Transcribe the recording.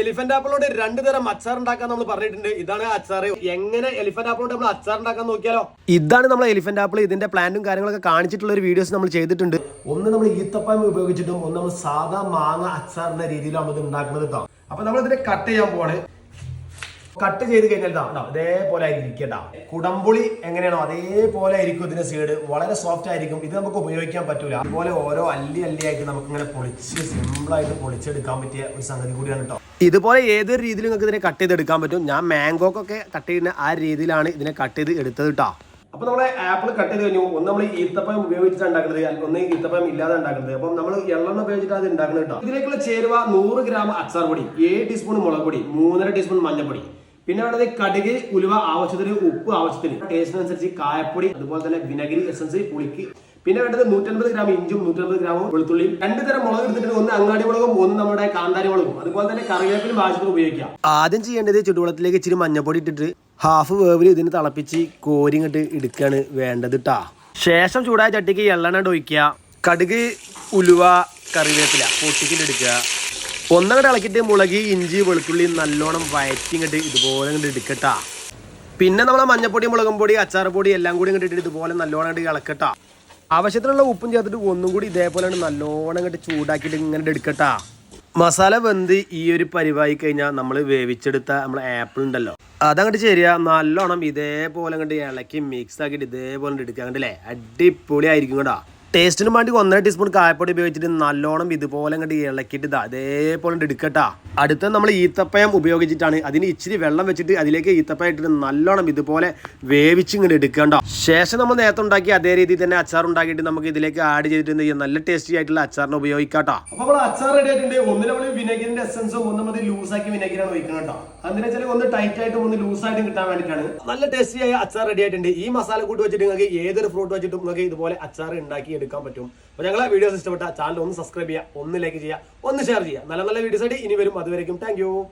Elephant ആപ്പിളോട് രണ്ട് തരം അച്ചാർ ഉണ്ടാക്കാൻ നമ്മൾ പറഞ്ഞിട്ടുണ്ട്. ഇതാണ് അച്ചാർ എങ്ങനെ എലിഫന്റ് ആപ്പിളോട് നമ്മൾ അച്ചാർ ഉണ്ടാക്കാൻ നോക്കിയാലോ? ഇതാണ് നമ്മൾ എലിഫന്റ് ആപ്പിൾ ഇതിന്റെ പ്ലാന്റും കാര്യങ്ങളൊക്കെ കാണിച്ചിട്ടുള്ള ഒരു വീഡിയോസ് നമ്മൾ ചെയ്തിട്ടുണ്ട്. ഒന്ന് നമ്മൾ ഈത്തപ്പഴം ഉപയോഗിച്ചിട്ടും ഒന്ന് നമ്മൾ സാധാ മാങ്ങ അച്ചാറിന്റെ രീതിയിലാണ് നമ്മൾ ഇത് ഉണ്ടാക്കുന്നത് അപ്പൊ നമ്മൾ ഇതിനെ കട്ട് ചെയ്യാൻ പോവാണ്. കട്ട് ചെയ്ത് കഴിഞ്ഞാൽ ഇതാ ഇതാ, ഇതേപോലെ ആയിരിക്കട്ടാ കുടംപുളി എങ്ങനെയാണോ അതേപോലെ ആയിരിക്കും ഇതിന്റെ സീഡ് വളരെ സോഫ്റ്റ് ആയിരിക്കും. ഇത് നമുക്ക് ഉപയോഗിക്കാൻ പറ്റൂല. അതുപോലെ ഓരോ അല്ലി അല്ലി ആയിട്ട് നമുക്ക് ഇങ്ങനെ പൊളിച്ച് സിമ്പിൾ ആയിട്ട് പൊളിച്ചെടുക്കാൻ പറ്റിയ ഒരു സംഗതി കൂടിയാണ് കേട്ടോ ഇതുപോലെ ഏതൊരു രീതിയിലും നിങ്ങൾക്ക് ഇതിനെ കട്ട് ചെയ്ത് എടുക്കാൻ പറ്റും. ഞാൻ മാംഗോക്കൊക്കെ കട്ട് ചെയ്യുന്ന ആ രീതിയിലാണ് ഇതിനെ കട്ട് ചെയ്ത് എടുത്തത് കേട്ടോ അപ്പൊ നമ്മളെ ആപ്പിൾ കട്ട് ചെയ്ത് കഴിഞ്ഞു. ഒന്ന് നമ്മൾ ഈത്തപ്പഴം ഉപയോഗിച്ചിട്ട് ഉണ്ടാക്കുന്നത് അല്ലെങ്കിൽ ഒന്ന് ഈത്തപ്പഴം ഇല്ലാതെ ഉണ്ടാക്കുന്നത് അപ്പം നമ്മൾ എള്ളെണ്ണ ഉപയോഗിച്ചിട്ട് അത് ഉണ്ടാക്കുന്നത് കേട്ടോ ഇതിലേക്കുള്ള ചേരുവ നൂറ് ഗ്രാം അച്ചാർ പൊടി ഏഴ് ടീസ്പൂൺ മുളക് പൊടി മൂന്നര ടീസ്പൂൺ മഞ്ഞൾപ്പൊടി. പിന്നെ വേണ്ടത് കടുക് ഉലുവ ആവശ്യത്തിന് ഉപ്പ് ആവശ്യത്തിന് ടേസ്റ്റിനനുസരിച്ച് കായപ്പൊടി അതുപോലെ തന്നെ വിനഗിരി എസൻസ് പുളിക്ക്. പിന്നെ വേണ്ടത് നൂറ്റൻപത് ഗ്രാം ഇഞ്ചും നൂറ്റൻപത് ഗ്രാമും വെളുത്തുള്ളിയും. രണ്ട് തരം മുളക് എടുത്തിട്ട് ഒന്ന് അങ്ങാടി മുളകും ഒന്ന് നമ്മുടെ കാന്താരി മുളകും. അതുപോലെ തന്നെ കറിവേപ്പിലും ആവശ്യത്തിന് ഉപയോഗിക്കാം. ആദ്യം ചെയ്യേണ്ടത് ചുടുവെള്ളത്തിലേക്ക് ഇച്ചിരി മഞ്ഞപ്പൊടി ഇട്ടിട്ട് ഹാഫ് വേവിൽ ഇതിന് തിളപ്പിച്ച് കോരി ഇങ്ങോട്ട് എടുക്കുകയാണ് വേണ്ടത് ട്ടാ. ശേഷം ചൂടായ ചട്ടിക്ക് എള്ളെണ്ണ ഒഴിക്കുക. കടുക് ഉലുവ കറിവേപ്പില പൊട്ടിക്കിട്ട് എടുക്കുക ഒന്നങ്ങോട്ട് ഇളക്കിയിട്ട് മുളക് ഇഞ്ചി വെളുത്തുള്ളി നല്ലോണം വയറ്റി ഇങ്ങോട്ട് ഇതുപോലെ ഇങ്ങോട്ട് എടുക്കട്ടാ. പിന്നെ നമ്മളെ മഞ്ഞപ്പൊടി മുളകും പൊടി അച്ചാർ പൊടി എല്ലാം കൂടി ഇങ്ങോട്ട് ഇതുപോലെ നല്ലോണം ഇങ്ങോട്ട് ഇളക്കട്ടാ. ആവശ്യത്തിനുള്ള ഉപ്പും ചേർത്തിട്ട് ഒന്നും കൂടി ഇതേപോലെ നല്ലോണം ഇങ്ങോട്ട് ചൂടാക്കിയിട്ട് ഇങ്ങനെ എടുക്കട്ടാ. മസാല വെന്ത് ഈ ഒരു പരിവായി കഴിഞ്ഞാൽ നമ്മൾ വേവിച്ചെടുത്ത നമ്മളെ ആപ്പിൾ ഉണ്ടല്ലോ. അതങ്ങോട്ട് ശരിയാ നല്ലോണം ഇതേപോലെ അങ്ങോട്ട് ഇളക്കി മിക്സ് ആക്കിയിട്ട് ഇതേപോലെ എടുക്കുക. കണ്ടില്ലേ? അടിപൊളി ആയിരിക്കും കേട്ടോ. ടേസ്റ്റിന് വേണ്ടി ഒന്നര ടീസ്പൂൺ കായപ്പൊടി ഉപയോഗിച്ചിട്ട് നല്ലോണം ഇതുപോലെ അങ്ങോട്ട് ഇളക്കിയിട്ട് അതേപോലെ എടുക്കട്ടാ. അടുത്ത നമ്മൾ ഈത്തപ്പയം ഉപയോഗിച്ചിട്ടാണ് അതിന് ഇച്ചിരി വെള്ളം വെച്ചിട്ട് അതിലേക്ക് ഈത്തപ്പയം ഇട്ടിട്ട് നല്ലോണം ഇതുപോലെ വേവിച്ച് ഇങ്ങനെ എടുക്കണ്ട. ശേഷം നമ്മൾ നേരത്തെ ഉണ്ടാക്കി അതേ രീതിയിൽ തന്നെ അച്ചാർ ഉണ്ടാക്കിയിട്ട് നമുക്ക് ഇതിലേക്ക് ആഡ് ചെയ്തിട്ട് നല്ല ടേസ്റ്റി ആയിട്ടുള്ള അച്ചാറിനെ ഉപയോഗിക്കാട്ടോ. അപ്പൊ നമ്മൾ അച്ചാർ റെഡി ആയിട്ടുണ്ട്. ഒന്ന് നമ്മൾ വിനഗിരിന്റെ എസൻസും ഒന്ന് മതി ലൂസ് ആക്കി വിനഗിരാണ് ഒഴിക്കണം കേട്ടോ അതിനെ വെച്ചാൽ ഒന്ന് ടൈറ്റ് ആയിട്ടും ഒന്ന് ലൂസ് ആയിട്ട് കിട്ടാൻ വേണ്ടിയിട്ടാണ് നല്ല ടേസ്റ്റി ആയ അച്ചാർ റെഡി ആയിട്ടുണ്ട്. ഈ മസാല കൂട്ട് വെച്ചിട്ട് നിങ്ങൾക്ക് ഏതൊരു ഫ്രൂട്ട് വെച്ചിട്ടും നിങ്ങൾക്ക് ഇതുപോലെ അച്ചാർ ഉണ്ടാക്കി എടുക്കാൻ പറ്റും. അപ്പൊ ഞങ്ങളെ വീഡിയോസ് ഇഷ്ടപ്പെട്ട ചാനൽ ഒന്ന് സബ്സ്ക്രൈബ് ചെയ്യുക ഒന്ന് ലൈക്ക് ചെയ്യുക ഒന്ന് ഷെയർ ചെയ്യുക. നല്ല നല്ല വീഡിയോസ് ആയിട്ട് ഇനി വരും. അതുവരേക്കും താങ്ക്